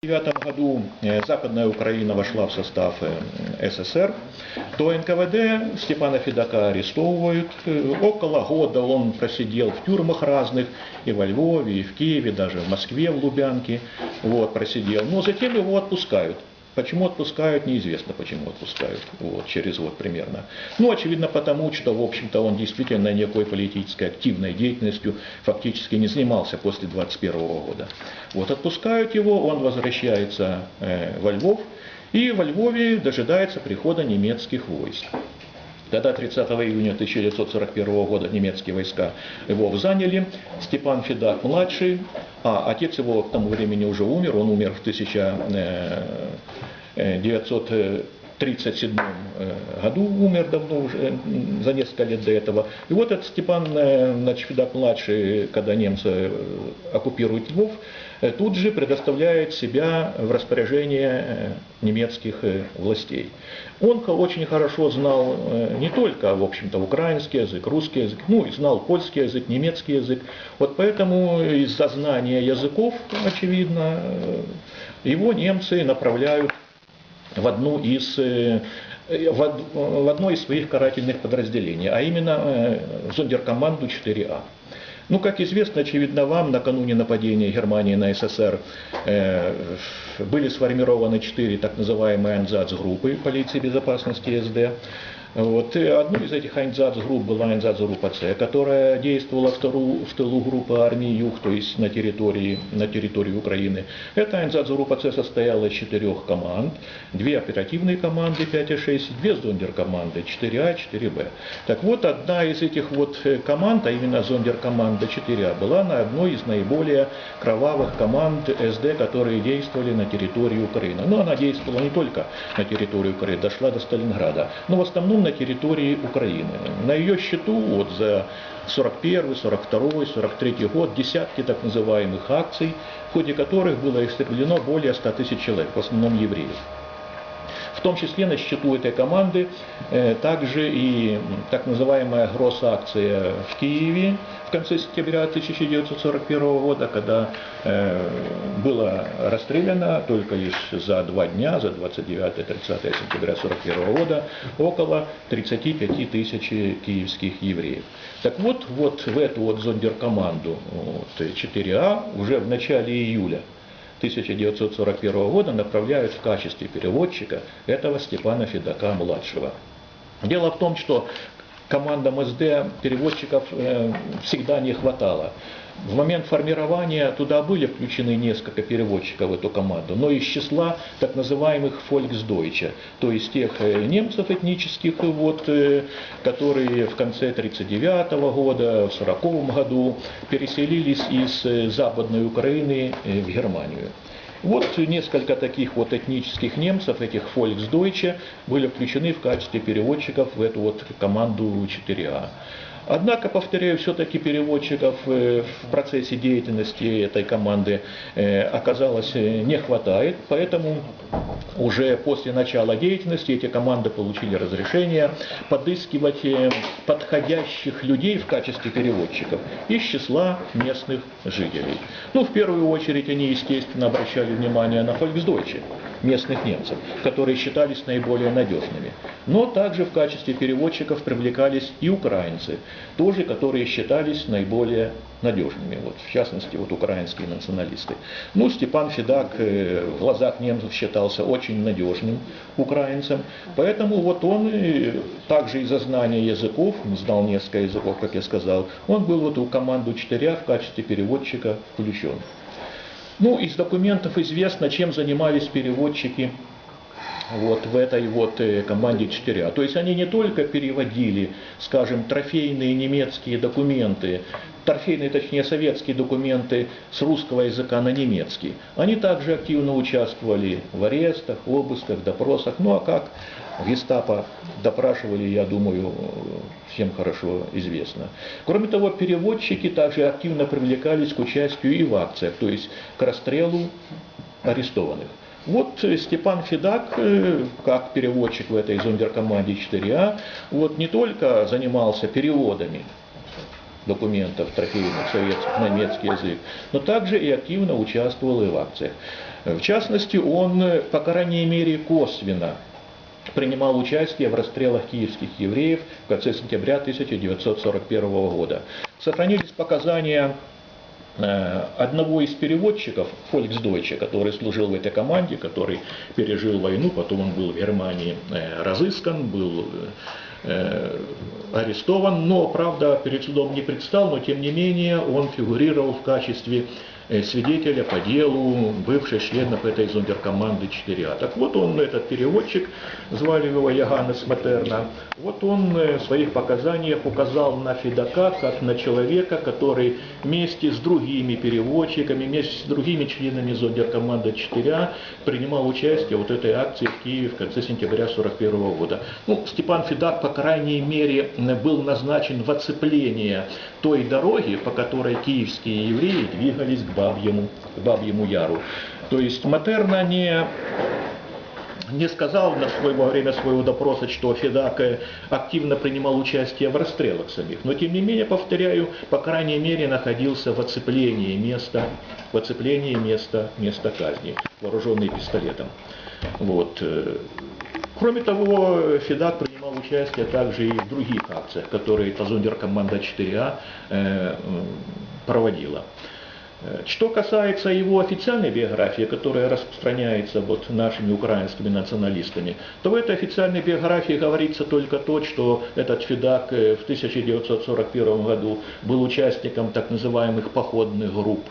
1939 году э, Западная Украина вошла в состав э, СССр, то НКВД Степана Федака арестовывают. Э, Около года он просидел в тюрьмах разных, и во Львове, и в Киеве, даже в Москве, в Лубянке, вот, просидел. Но затем его отпускают. Почему отпускают, неизвестно, почему отпускают, вот, через год примерно. Ну, очевидно, потому что, в общем-то, он действительно никакой политической активной деятельностью фактически не занимался после 21 года. Вот, отпускают его, он возвращается э, во Львов, и во Львове дожидается прихода немецких войск. Когда 30 июня 1941 года немецкие войска Львов заняли, Степан Федак младший, а отец его к тому времени уже умер, он умер в 1937 году, умер давно уже, за несколько лет до этого. И вот этот Степан э, значит, Федак младший, когда немцы э, оккупируют Львов, э, тут же предоставляет себя в распоряжение немецких властей. Он очень хорошо знал не только, в общем-то, украинский язык, русский язык, ну и знал польский язык, немецкий язык. Вот поэтому из-за знания языков, очевидно, его немцы направляют в одну из в, в одно из своих карательных подразделений, а именно зондеркоманду 4А. Ну, как известно, очевидно вам, накануне нападения Германии на СССР э, были сформированы четыре так называемые АНЗАЦ-группы полиции безопасности СД. Вот. И одну из этих Айнзац-групп была Айнзац-группа С, которая действовала в тылу, в тылу группы армии Юг, то есть на территории, на территории Украины. Эта Айнзац-группа С состояла из четырех команд, две оперативные команды 5 и 6, две зондер-команды 4А, 4Б. Так вот, одна из этих вот команд, а именно зондер-команда 4А, была на одной из наиболее кровавых команд СД, которые действовали на территории Украины. Но она действовала не только на территории Украины, дошла до Сталинграда, но в основном на территории Украины. На ее счету вот за 41, 42, 43 год десятки так называемых акций, в ходе которых было истреблено более 100 тысяч человек, в основном евреев. В том числе на счету этой команды э, также и так называемая гросс-акция в Киеве в конце сентября 1941 года, когда э, было расстреляно только лишь за два дня, за 29-30 сентября 1941 года, около 35 тысяч киевских евреев. Так вот, вот в эту вот зондеркоманду вот, 4А уже в начале июля 1941 года направляют в качестве переводчика этого Степана Федака-младшего. Дело в том, что командам СД переводчиков э, всегда не хватало. В момент формирования туда были включены несколько переводчиков в эту команду, но из числа так называемых Volksdeutsche, то есть тех э, немцев этнических, вот, э, которые в конце 1939 года, в 1940 году переселились из Западной Украины в Германию. Вот несколько таких вот этнических немцев, этих Volksdeutsche, были включены в качестве переводчиков в эту вот команду 4А. Однако, повторяю, все-таки переводчиков э, в процессе деятельности этой команды э, оказалось э, не хватает, поэтому уже после начала деятельности эти команды получили разрешение подыскивать подходящих людей в качестве переводчиков из числа местных жителей. Ну, в первую очередь они, естественно, обращали внимание на Volksdeutsche, местных немцев, которые считались наиболее надежными. Но также в качестве переводчиков привлекались и украинцы, тоже, которые считались наиболее надежными, вот, в частности, вот украинские националисты. Ну, Степан Федак э, в глазах немцев считался очень надежным украинцем, поэтому вот он также из-за знания языков, знал несколько языков, как я сказал, он был вот в команду 4 в качестве переводчика включен. Ну, из документов известно, чем занимались переводчики вот в этой вот э, команде 4А. То есть они не только переводили, скажем, трофейные немецкие документы, трофейные, точнее, советские документы с русского языка на немецкий. Они также активно участвовали в арестах, обысках, допросах. Ну а как гестапо допрашивали, я думаю, всем хорошо известно. Кроме того, переводчики также активно привлекались к участию и в акциях, то есть к расстрелу арестованных. Вот Степан Федак, э, как переводчик в этой зондеркоманде 4А, вот не только занимался переводами документов трофейных советских на немецкий язык, но также и активно участвовал и в акциях. В частности, он, э, по крайней мере, косвенно принимал участие в расстрелах киевских евреев в конце сентября 1941 года. Сохранились показания э, одного из переводчиков, Фольксдойча, который служил в этой команде, который пережил войну, потом он был в Германии э, разыскан, был э, арестован, но, правда, перед судом не предстал, но тем не менее он фигурировал в качестве э, свидетеля по делу бывших членов этой зондеркоманды 4А. Так вот он, этот переводчик, звали его Яганес Матерна, вот он э, в своих показаниях указал на Федака как на человека, который вместе с другими переводчиками, вместе с другими членами зондеркоманды 4А принимал участие вот этой акции в Киеве в конце сентября 1941 года. Ну, Степан Федак, по крайней мере, был назначен в оцепление той дороги, по которой киевские евреи двигались к Бабьему, Бабьему Яру. То есть Матерна не не сказал на свой, во время своего допроса, что Федак э, активно принимал участие в расстрелах самих. Но тем не менее, повторяю, по крайней мере, находился в оцеплении места, в оцеплении места, места казни, вооруженный пистолетом. Вот. Кроме того, Федак принимал участие также и в других акциях, которые Тазундер-команда 4А э, проводила. Э, Что касается его официальной биографии, которая распространяется вот нашими украинскими националистами, то в этой официальной биографии говорится только то, что этот Федак э, в 1941 году был участником так называемых походных групп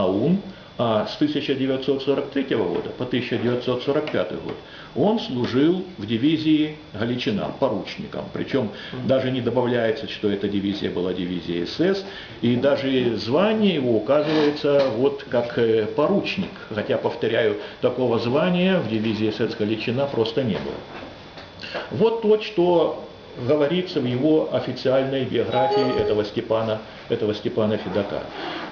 АУН, а с 1943 года по 1945 год он служил в дивизии Галичина поручником. Причем даже не добавляется, что эта дивизия была дивизией СС, и даже звание его указывается вот как э, поручник. Хотя, повторяю, такого звания в дивизии СС Галичина просто не было. Вот то, что говорится в его официальной биографии этого Степана, этого Степана Федака.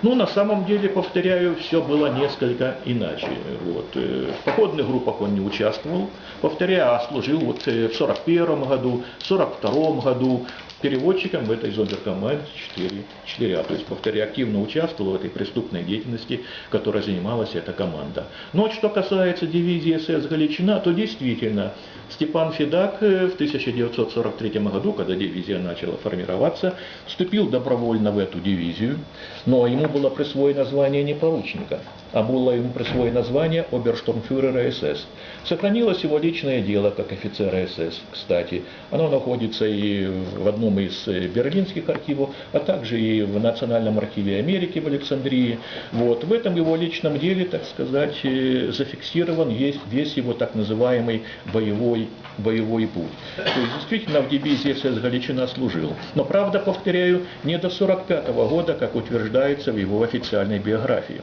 Ну, на самом деле, повторяю, все было несколько иначе. Вот. э, В походных группах он не участвовал, повторяю, а служил вот э, в 41 году, в 42 году, переводчиком в этой зондеркоманде 4, 4А. То есть, повторяю, активно участвовал в этой преступной деятельности, которой занималась эта команда. Но что касается дивизии СС Галичина, то действительно Степан Федак э, в 1943 году, когда дивизия начала формироваться, вступил добровольно в эту дивизию, но ему было присвоено звание не а было ему присвоено звание оберштурмфюрера СС. Сохранилось его личное дело как офицера СС, кстати. Оно находится и в одном из э, берлинских архивов, а также и в Национальном архиве Америки в Александрии. Вот. В этом его личном деле, так сказать, э, зафиксирован есть весь его так называемый боевой, боевой путь. То есть действительно в дивизии СС Галичина служил. Но правда, повторяю, не до 1945 года, как утверждается в его официальной биографии.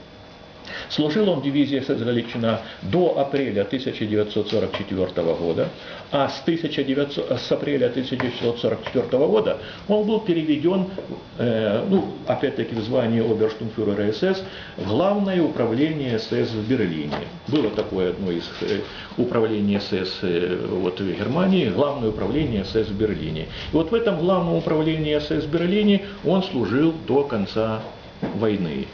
Служил он в дивизии СС Галичина до апреля 1944 года, а с, 1900, с апреля 1944 года он был переведен, э, ну, опять-таки в звании оберштунфюрера СС, Главное управление СС в Берлине. Было такое одно из э, управлений СС э, вот, в Германии, Главное управление СС в Берлине. И вот в этом Главном управлении СС в Берлине он служил до конца войны.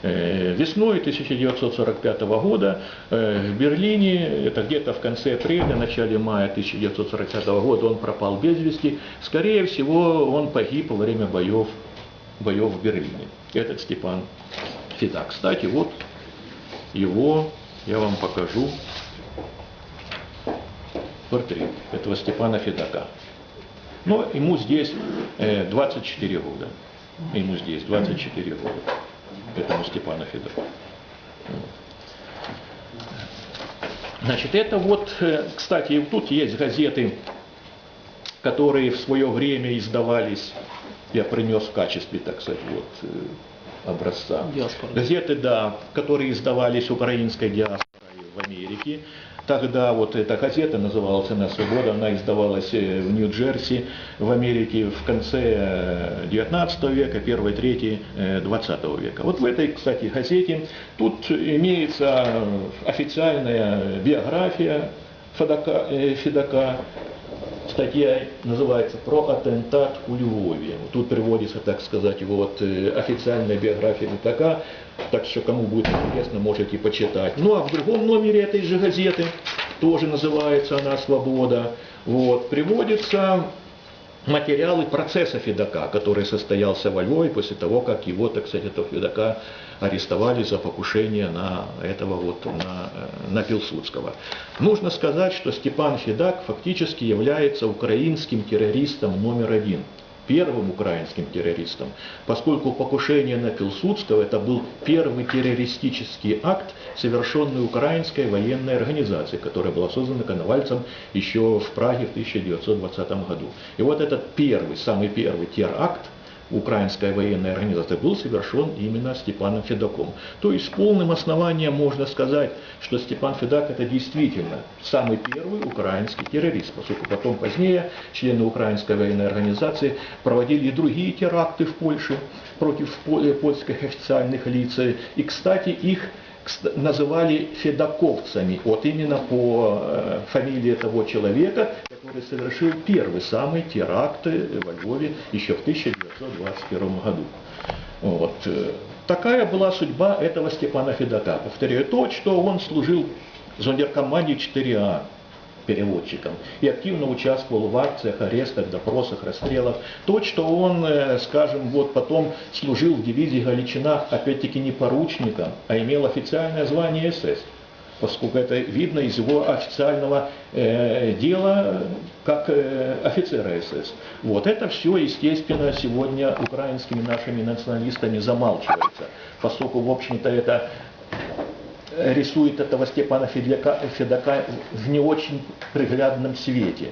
Э, Весной 1945 года э, в Берлине, это где-то в конце апреля, начале мая 1945 года, он пропал без вести. Скорее всего, он погиб во время боев, боев в Берлине. Этот Степан Федак. Кстати, вот его я вам покажу портрет этого Степана Федака. Но ему здесь э, 24 года. Ему здесь 24 года этому Степану Федорову. Значит, это вот, э, кстати, тут есть газеты, которые в свое время издавались, я принес в качестве, так сказать, вот, э, образца. Диаспора. Газеты, да, которые издавались украинской диаспорой в Америке. Тогда вот эта газета называлась «Цена свобода», она издавалась э, в Нью-Джерси, в Америке в конце э, 19 века, первой трети э, 20 века. Вот в этой, кстати, газете тут имеется э, официальная биография э, Федака статья называется «Про атентат у Львове». Тут приводится, так сказать, вот э, официальная биография Летака, так что кому будет интересно, можете почитать. Ну а в другом номере этой же газеты, тоже называется она «Свобода», вот, приводится материалы процесса Федака, который состоялся во Львове после того, как его, так сказать, этого Федака арестовали за покушение на этого вот, на, э, на Пилсудского. Нужно сказать, что Степан Федак фактически является украинским террористом номер один первым украинским террористом, поскольку покушение на Пилсудского это был первый террористический акт, совершенный украинской военной организацией, которая была создана Коновальцем еще в Праге в 1920 году. И вот этот первый, самый первый теракт, украинская военная организация был совершен именно Степаном Федаком. То есть с полным основанием можно сказать, что Степан Федак это действительно самый первый украинский террорист, поскольку потом позднее члены украинской военной организации проводили и другие теракты в Польше против польских официальных лиц. И, кстати, их называли федаковцами, вот именно по э, фамилии того человека, который совершил первый самый теракт во Львове еще в 1921 году. Вот. Такая была судьба этого Степана Федака. Повторяю, то, что он служил зондеркоманде 4А, переводчиком и активно участвовал в акциях, арестах, допросах, расстрелах. То, что он, э, скажем, вот потом служил в дивизии Галичина, опять-таки не поручником, а имел официальное звание СС поскольку это видно из его официального э, дела как э, офицера СС. Вот это все, естественно, сегодня украинскими нашими националистами замалчивается, поскольку, в общем-то, это рисует этого Степана Федяка, Федака в не очень приглядном свете.